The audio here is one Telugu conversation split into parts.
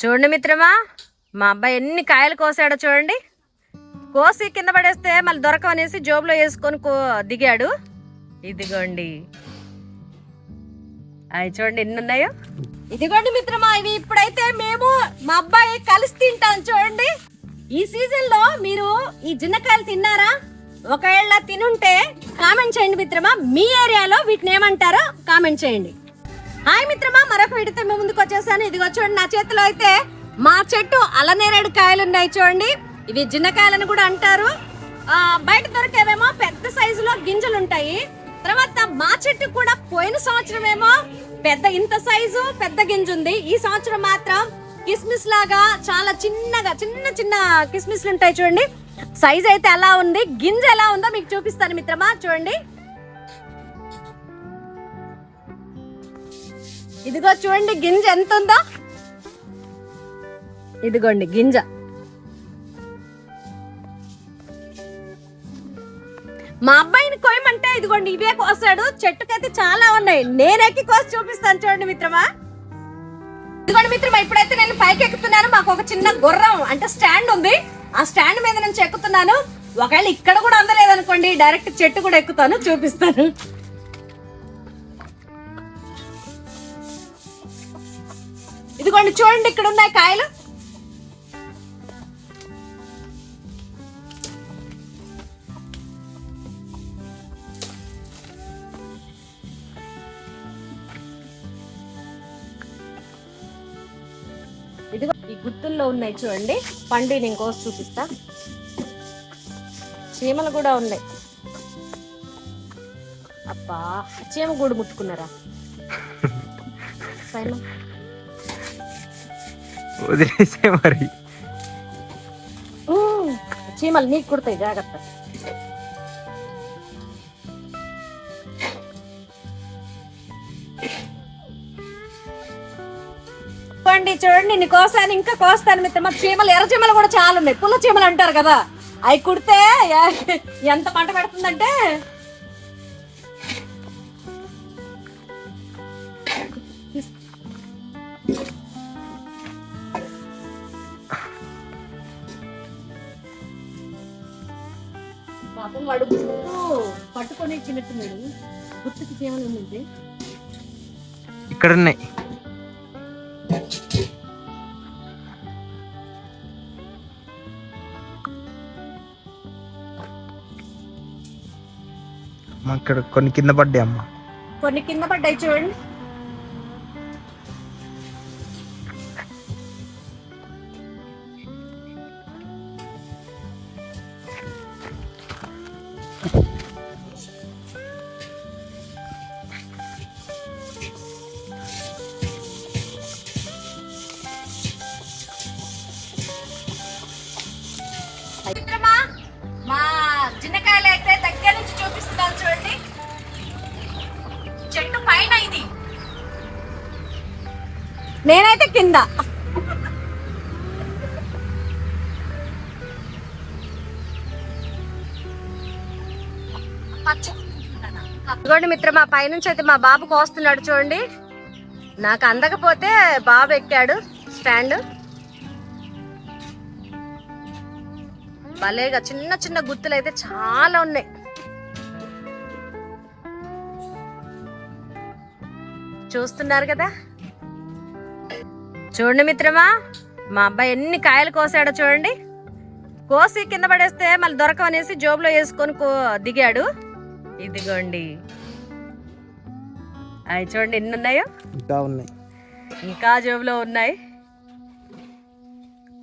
చూడండి మిత్రమా మా అబ్బాయి ఎన్ని కాయలు కోసాడో చూడండి. కోసి కింద పడేస్తే మళ్ళీ దొరకవనేసి జోబులో వేసుకొని కో దిగాడు. ఇదిగోండి. అవి చూడండి ఎన్ని ఉన్నాయో. ఇదిగోండి మిత్రమా ఇవి ఇప్పుడైతే మేము మా అబ్బాయి కలిసి తింటాం చూడండి. ఈ సీజన్లో మీరు ఈ జిన్నకాయలు తిన్నారా? ఒకవేళ తినుంటే కామెంట్ చేయండి మిత్రమా. మీ ఏరియాలో వీటిని ఏమంటారో కామెంట్ చేయండి. హాయ్ మిత్రమా మరొక వీడితో మేము ముందుకు వచ్చేసాను. ఇదిగో చూడండి నా చేతిలో అయితే మా చెట్టు అలనేరేడు కాయలు ఉన్నాయి చూడండి. ఇవి జిన్నకాయలని కూడా అంటారు. బయట దొరికేవేమో పెద్ద సైజులో గింజలు ఉంటాయి. తర్వాత మా చెట్టు కూడా పోయిన సంవత్సరం ఏమో పెద్ద ఇంత సైజు పెద్ద గింజ ఉంది. ఈ సంవత్సరం మాత్రం కిస్మిస్ లాగా చాలా చిన్నగా చిన్న చిన్న కిస్మిస్లు ఉంటాయి చూడండి. సైజ్ అయితే ఎలా ఉంది? గింజ ఎలా ఉందో మీకు చూపిస్తాను మిత్రమా చూడండి. ఇదిగో చూడండి గింజ ఎంత ఉందో ఇదిగోండి గింజ. మా అబ్బాయిని కోయమంటే ఇదిగోండి ఇవే కోసాడు చెట్టుకైతే చాలా ఉన్నాయి. నేనెక్కి కోసి చూపిస్తాను చూడండి మిత్రమా. ఇదిగోండి మిత్రమా ఇప్పుడైతే నేను పైకి ఎక్కుతున్నాను. మాకు ఒక చిన్న గుర్రం అంటే స్టాండ్ ఉంది. ఆ స్టాండ్ మీద నుంచి ఎక్కుతున్నాను. ఒకవేళ ఇక్కడ కూడా అందలేదనుకోండి డైరెక్ట్ చెట్టు కూడా ఎక్కుతాను చూపిస్తాను. ఇదిగోండి చూడండి ఇక్కడ ఉన్నాయి కాయలు. ఇదిగో ఈ గుత్తుల్లో ఉన్నాయి చూడండి. పండు నేను కోసి చూపిస్తా. చీమలు కూడా ఉన్నాయి. అబ్బా చీమ గూడు ముట్టుకున్నారా? సైమా? వదిలేసే మరి. చీమలు నీకు కుడతాయి జాగ్రత్త. చూడండి చూడండి నీ కోసాను ఇంకా కోస్తాను మిత్రమా చీమలు ఎర్ర చీమలు కూడా చాలా ఉన్నాయి. పుల్ల చీమలు అంటారు కదా. అవి కుడితే ఎంత పంట పెడుతుందంటే పాపం వాడు గుర్తు పట్టుకొని చిన్నట్టున్నాడు గుర్తుకి చీమలు ఉంది ఇక్కడ ఉన్నాయి ఇక్కడ కొన్ని కింద పడ్డాయి అమ్మ. కొన్ని కింద పడ్డాయి చూడండి. మా జిన్నకాయలు అయితే దగ్గర నుంచి చూపిస్తున్నాను చూడండి. చెట్టు పైన ఇది. నేనైతే కింద. ఇదిగోండి మిత్రమా పైనుంచి అయితే మా బాబు కోస్తున్నాడు చూడండి. నాకు అందకపోతే బాబు ఎక్కాడు స్టాండ్. భలేగా చిన్న చిన్న గుత్తులు అయితే చాలా ఉన్నాయి. చూస్తున్నారు కదా? చూడండి మిత్రమా మా అబ్బాయి ఎన్ని కాయలు కోసాడో చూడండి. కోసి కింద పడేస్తే మళ్ళీ దొరకమనేసి జోబులో వేసుకొని కో దిగాడు. ఇదిగోండి. అవి చూడండి ఎన్ని ఉన్నాయో? ఇంకా ఉన్నాయి. ఇంకా జోబులో ఉన్నాయి.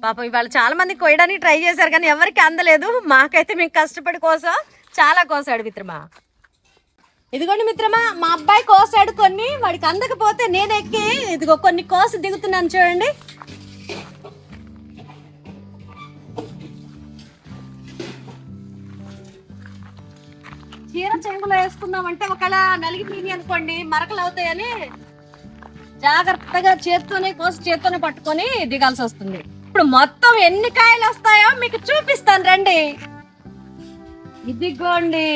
పాపం ఇవాళ చాలా మంది కొయ్యడానికి ట్రై చేశారు కానీ ఎవరికి అందలేదు. మాకైతే మేము కష్టపడి కోసం చాలా కోసాడు మిత్రమా. ఇదిగోండి మిత్రమా మా అబ్బాయి కోసాడు కొన్ని వాడికి అందకపోతే నేను ఎక్కి ఇదిగో కొన్ని కోసి దిగుతున్నాను చూడండి. చీర చెంగులో వేసుకుందామంటే ఒకవేళ నలిగిపోయింది అనుకోండి మరకలు అవుతాయని జాగ్రత్తగా చేత్తోనే కోసి చేత్తోనే పట్టుకొని దిగాల్సి వస్తుంది. ఇప్పుడు మొత్తం ఎన్ని కాయలు వస్తాయో మీకు చూపిస్తాను రండి. ఇదిగోండి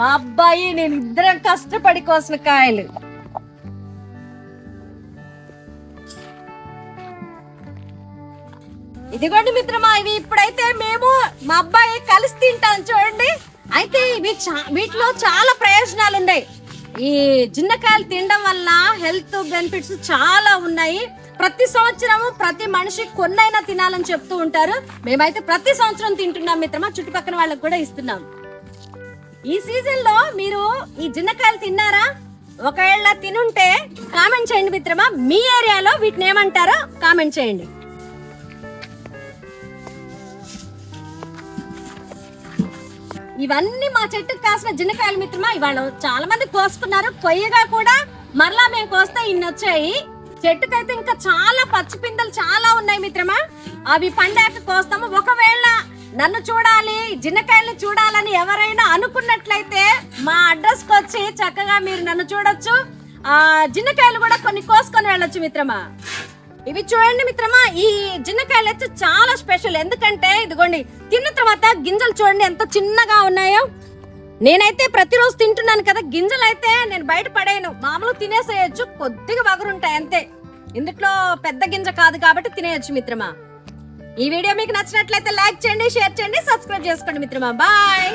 మా అబ్బాయి నేను ఇద్దరం కష్టపడి కోసిన కాయలు. ఇదిగోండి మిత్రమా ఇవి ఇప్పుడైతే మేము మా అబ్బాయి కలిసి తింటాం చూడండి. అయితే ఇవి చా- వీటిలో చాలా ప్రయోజనాలు ఉన్నాయి ఈ జిన్నకాయలు తినడం వల్ల హెల్త్ బెనిఫిట్స్ చాలా ఉన్నాయి. ప్రతి సంవత్సరము ప్రతి మనిషి కొన్నైనా తినాలని చెప్తూ ఉంటారు. మేమైతే ప్రతి సంవత్సరం తింటున్నాం మిత్రమా చుట్టుపక్కల వాళ్ళకి కూడా ఇస్తున్నాం. ఈ సీజన్లో మీరు ఈ జిన్నకాయలు తిన్నారా? ఒకవేళ తినుంటే కామెంట్ చేయండి మిత్రమా. మీ ఏరియాలో వీటిని ఏమంటారో కామెంట్ చేయండి. ఇవన్నీ మా చెట్టుకు కాసిన జిన్నకాయలు మిత్రమా? ఇవాళ చాలా మంది కోసుకున్నారు. కొయ్యగా కూడా మరలా మేము కోస్తే ఇన్ని వచ్చాయి. చెట్టుకైతే ఇంకా చాలా పచ్చి పిందలు చాలా ఉన్నాయి మిత్రమా. అవి పండాక కోస్తాము. ఒకవేళ నన్ను చూడాలి జిన్నకాయలు చూడాలని ఎవరైనా అనుకున్నట్లయితే మా అడ్రస్కి వచ్చి చక్కగా మీరు నన్ను చూడొచ్చు. ఆ జిన్నకాయలు కూడా కొన్ని కోసుకొని వెళ్ళొచ్చు మిత్రమా. ఇవి చూడండి మిత్రమా ఈ జిన్నకాయలు అయితే చాలా స్పెషల్. ఎందుకంటే ఇదిగోండి తిన్న తర్వాత గింజలు చూడండి ఎంత చిన్నగా ఉన్నాయో. నేనైతే ప్రతిరోజు తింటున్నాను కదా గింజలు అయితే నేను బయట పడేయను. మామూలు తినేసేయచ్చు కొద్దిగా వగరుంటాయి అంతే. ఇందుట్లో పెద్ద గింజ కాదు కాబట్టి తినేయచ్చు మిత్రమా. ఈ వీడియో మీకు నచ్చినట్లయితే లైక్ చేయండి షేర్ చేయండి సబ్స్క్రైబ్ చేసుకోండి మిత్రమా. బాయ్!